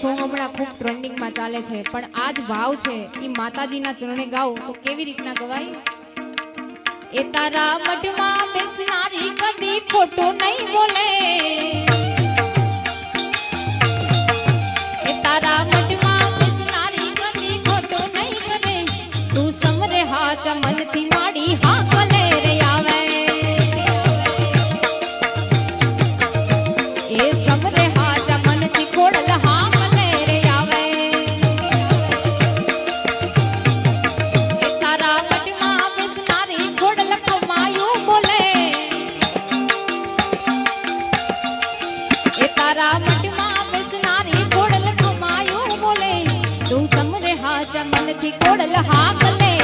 Song હમણાં ખૂબ ટ્રેન્ડિંગમાં ચાલે છે, પણ આ જ ભાવ છે. એ માતાજીના ચરણે ગાઓ, તો કેવી રીતના ગવાય? એ તારા મઢમાં બેસનારી કદી ખોટો નહીં બોલે. એ તારા મઢમાં બેસનારી કદી ખોટો નહીં કરે તું સમરે હા ચમનથી માડી હા કલે રે આવે. એ સમરે તારા મઢમાં બેસનારી કોડલ કમાયું બોલે. તું સમરે હાચા મનથી કોડલ હા કલે રે